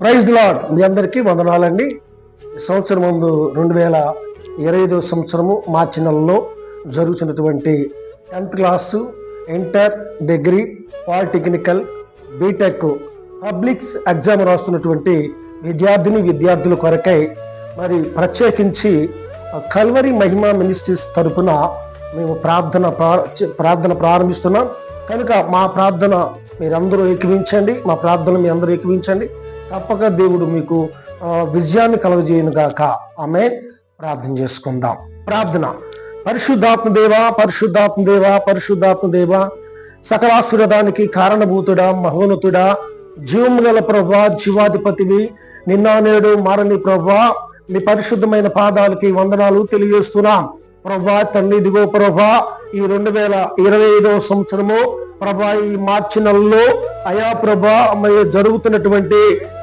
Praise lord. మీ అందరికీ వందనాలండి. సంవత్సరం ముందు రెండు వేల ఇరవై ఐదో సంవత్సరము మార్చి నెలలో జరుగుతున్నటువంటి tenth class inter degree polytechnical BTech publics exam రాస్తున్నటువంటి విద్యార్థిని విద్యార్థుల కొరకై మరి ప్రత్యేకించి కల్వరి మహిమా మినిస్ట్రీస్ తరపున మేము ప్రార్థన ప్రా- ప్రార్థన ప్రారంభిస్తున్నాం. కనుక మా ప్రార్థన మీరందరూ ఏకీవించండి. మా ప్రార్థన మీ అందరూ ఏకీవించండి. తప్పక దేవుడు మీకు విజయాన్ని కలుగజేయను గాక. ఆమె ప్రార్థన చేసుకుందాం. ప్రార్థన. పరిశుద్ధాత్మ దేవా పరిశుద్ధాత్మ దేవా పరిశుద్ధాత్మ దేవా సకలాశీర్వాదానికి కారణభూతుడా మహోన్నతుడా జీవం గల ప్రభా జీవాధిపతివి నిన్న నేడు మారని ప్రభా నీ పరిశుద్ధమైన పాదాలకి వందనాలు తెలియజేస్తున్నాం. ప్రభా తండ్రి ఇదిగో ప్రభా ఈ రెండు వేల ఇరవై ఐదవ సంవత్సరము ప్రభా ఈ మార్చి నెలలో అయా ప్రభా జరుగుతున్నటువంటి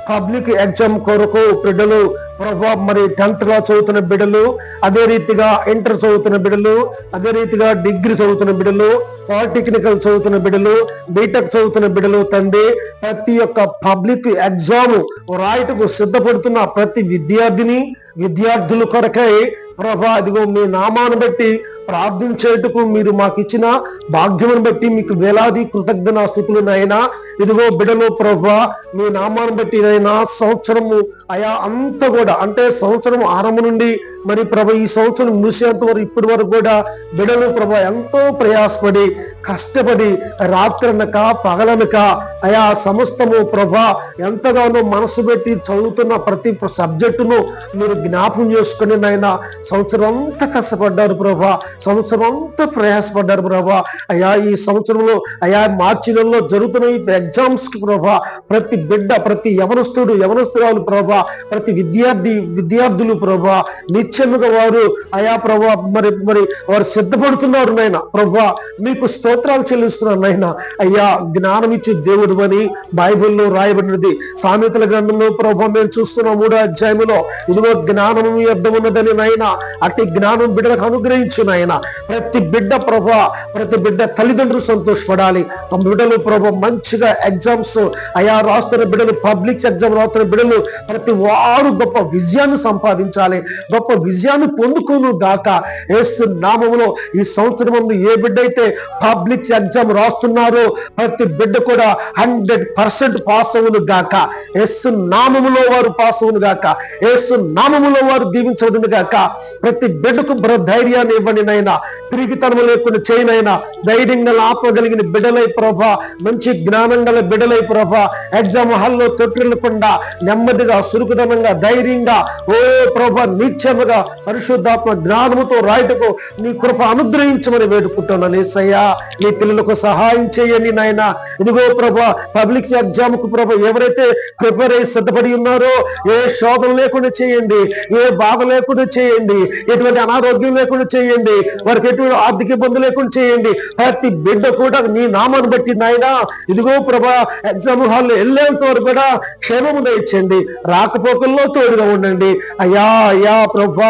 పబ్లిక్ ఎగ్జామ్ కొరకు బిడ్డలు ప్రభా మరి టెన్త్ క్లాస్ చదువుతున్న బిడ్డలు అదే రీతిగా ఇంటర్ చదువుతున్న బిడ్డలు అదే రీతిగా డిగ్రీ చదువుతున్న బిడ్డలు పాలిటెక్నికల్ చదువుతున్న బిడ్డలు బీటెక్ చదువుతున్న బిడ్డలు తండ్రి ప్రతి ఒక్క పబ్లిక్ ఎగ్జామ్ రాయటకు సిద్ధపడుతున్న ప్రతి విద్యార్థిని విద్యార్థుల కొరకై ప్రభా ఇదిగో మీ నామాన్ని బట్టి ప్రార్థించేటకు మీరు మాకు ఇచ్చిన భాగ్యమును బట్టి మీకు వేలాది కృతజ్ఞత స్థుతులు నాయన. ఇదిగో బిడలో ప్రభా మీ నామాన్ని బట్టి నైనా సంవత్సరము అయా అంత కూడా అంటే సంవత్సరం ఆరంభం నుండి మరి ప్రభ ఈ సంవత్సరం ముసేంత వరకు ఇప్పటి వరకు కూడా బిడలు ప్రభ ఎంతో ప్రయాసపడి కష్టపడి రాత్రనక పగలనక అయా సమస్తము ప్రభ ఎంతగానో మనసు పెట్టి చదువుతున్న ప్రతి సబ్జెక్టును మీరు జ్ఞాపం చేసుకుని నాయన సంవత్సరం అంతా కష్టపడ్డారు ప్రభా సంవత్సరం అంతా ప్రయాసపడ్డారు ప్రభా. అయా ఈ సంవత్సరంలో అయా మార్చి నెలలో జరుగుతున్న ఈ ఎగ్జామ్స్కి ప్రభా ప్రతి బిడ్డ ప్రతి యవనస్తుడు యవనస్తురాలు ప్రభ ప్రభా ప్రతి విద్యార్థి విద్యార్థులు ప్రభా నిత్యముగా వారు అయా ప్రభా మరి మరి వారు సిద్ధపడుతున్నారు నాయన ప్రభా మీకు స్తోత్రాలు చెల్లిస్తున్నారు నాయన అయ్యా జ్ఞానం ఇచ్చే దేవుడు అని బైబిల్లో రాయబడినది. సామెతల గ్రంథంలో ప్రభా మేము చూస్తున్న మూడో అధ్యాయంలో ఇదిగో జ్ఞానము మీ యొద్ద ఉన్నదని నాయన అట్టి జ్ఞానం బిడ్డలకు అనుగ్రహించు నాయన ప్రతి బిడ్డ ప్రభా ప్రతి బిడ్డ తల్లిదండ్రులు సంతోషపడాలి. ఆ బిడ్డలు ప్రభా మంచిగా ఎగ్జామ్స్ అయా రాస్తున్న బిడ్డలు పబ్లిక్ ఎగ్జామ్ రాస్తున్న బిడ్డలు ప్రతి వారు గొప్ప విజయాన్ని సంపాదించాలి గొప్ప విజయాన్ని పొందుకును గాక. ఎస్ నామంలో ఈ సంవత్సరం ముందు ఏ బిడ్డ అయితే పబ్లిక్ ఎగ్జామ్ రాస్తున్నారో ప్రతి బిడ్డ కూడా హండ్రెడ్ పర్సెంట్ పాస్ అవును గాక. ఎస్ నామములో వారు పాస్ అవును గాక. ఎస్ నామములో వారు దీవించబడును గాక. ప్రతి బిడ్డకు ధైర్యాన్ని ఇవ్వండి నైనా తిరిగితనము లేకుండా చేయనైనా ధైర్యంగా ఆపగలిగిన బిడ్డలై ప్రభా. మంచి జ్ఞానం గల బిడ్డలై ప్రభా. ఎగ్జామ్ హాల్లో తొట్టిల్లకుండా నెమ్మదిగా సురుకుదనంగా ధైర్యంగా ఓ ప్రభ నిత్యముగా పరిశుద్ధాత్మ జ్ఞానముతో రాయటకు నీ కృప అనుగ్రహించమని వేడుకుంటున్నాను ఏసయ్యా. నీ పిల్లలకు సహాయం చేయని నాయన. ఇదిగో ప్రభ పబ్లిక్ ఎగ్జామ్కు ప్రభ ఎవరైతే ప్రిపేర్ అయ్యి సిద్ధపడి ఉన్నారో ఏ శోధన లేకుండా చేయండి ఏ బాధ లేకుండా చేయండి ఎటువంటి అనారోగ్యం లేకుండా చేయండి వారికి ఎటువంటి ఆర్థిక ఇబ్బంది లేకుండా చేయండి. ప్రతి బిడ్డ కూడా నీ నామాన్ని బట్టి నాయన. ఇదిగో ప్రభా ఎగ్జామ్ హాల్లో వెళ్ళేంత వరకు కూడా క్షేమము దయచండి రాకపోకల్లో తోడుగా ఉండండి. అయ్యా అయ్యా ప్రభా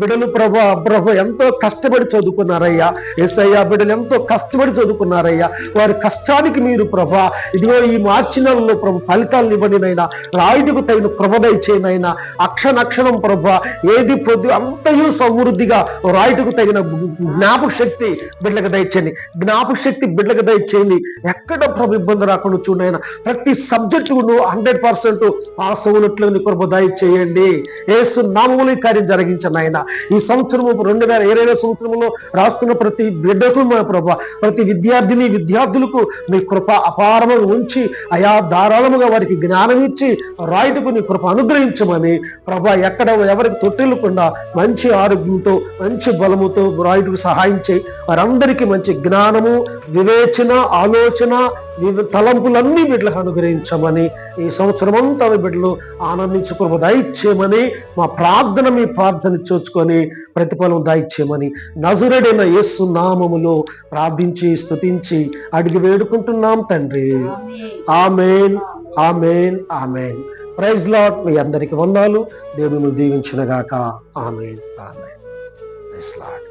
బిడ్డలు ప్రభా ప్రభా ఎంతో కష్టపడి చదువుకున్నారయ్యా. ఎస్ అయ్యా బిడ్డలు ఎంతో కష్టపడి చదువుకున్నారయ్యా. వారి కష్టానికి మీరు ప్రభా ఇదిగో ఈ మార్చి నెలలో ప్రభు ఫలితాలను ఇవ్వండి నైనా రాయుడికి తగిన కృప దయచేయనైనా అక్షరక్షరం ప్రభా ఏది పొద్దు అంతయు సమృద్ధిగా రాయుడికి తగిన జ్ఞాపక శక్తి బిడ్డలకు దయచేయండి. జ్ఞాపక శక్తి బిడ్డలకు దయచేయండి. ఎక్కడ ప్రభు ఇబ్బంది రాకుండా చూడైనా ప్రతి సబ్జెక్టు నువ్వు హండ్రెడ్ పర్సెంట్ పాస్ అవునట్లు నీ కృప దయచేయండి. ఏసు నామములు ఈ కార్యం జరిగించండి ఆయన. ఈ సంవత్సరము రెండు వేల ఇరవై సంవత్సరంలో రాస్తున్న ప్రతి బిడ్డకు మా ప్రభ ప్రతి విద్యార్థిని విద్యార్థులకు మీ కృప అపారముగా ఉంచి అయా ధారాళముగా వారికి జ్ఞానం ఇచ్చి రాయుటకు నీ కృప అనుగ్రహించమని ప్రభ ఎక్కడ ఎవరికి తొట్టిల్లకుండా మంచి ఆరోగ్యంతో మంచి బలముతో రాయుటకు సహాయం చేయి. వారందరికీ మంచి జ్ఞానము వివేచన ఆలోచన తలంపులన్నీ బిడ్డలకు అనుగ్రహించమని ఈ సంవత్సరం అంతా బిడ్డలు ఆనంద సంబంధించి కృప దయచేయమని మా ప్రార్థన మీ ప్రార్థన చూచుకొని ప్రతిఫలం దయచేయమని. నజరుడైన యేసు నామములో ప్రార్థించి స్తుతించి అడిగి వేడుకుంటున్నాం తండ్రి. Amen amen amen. Praise lord మీ అందరికి వందాలు. దేవుని దీవించినగాక. Amen amen. Praise lord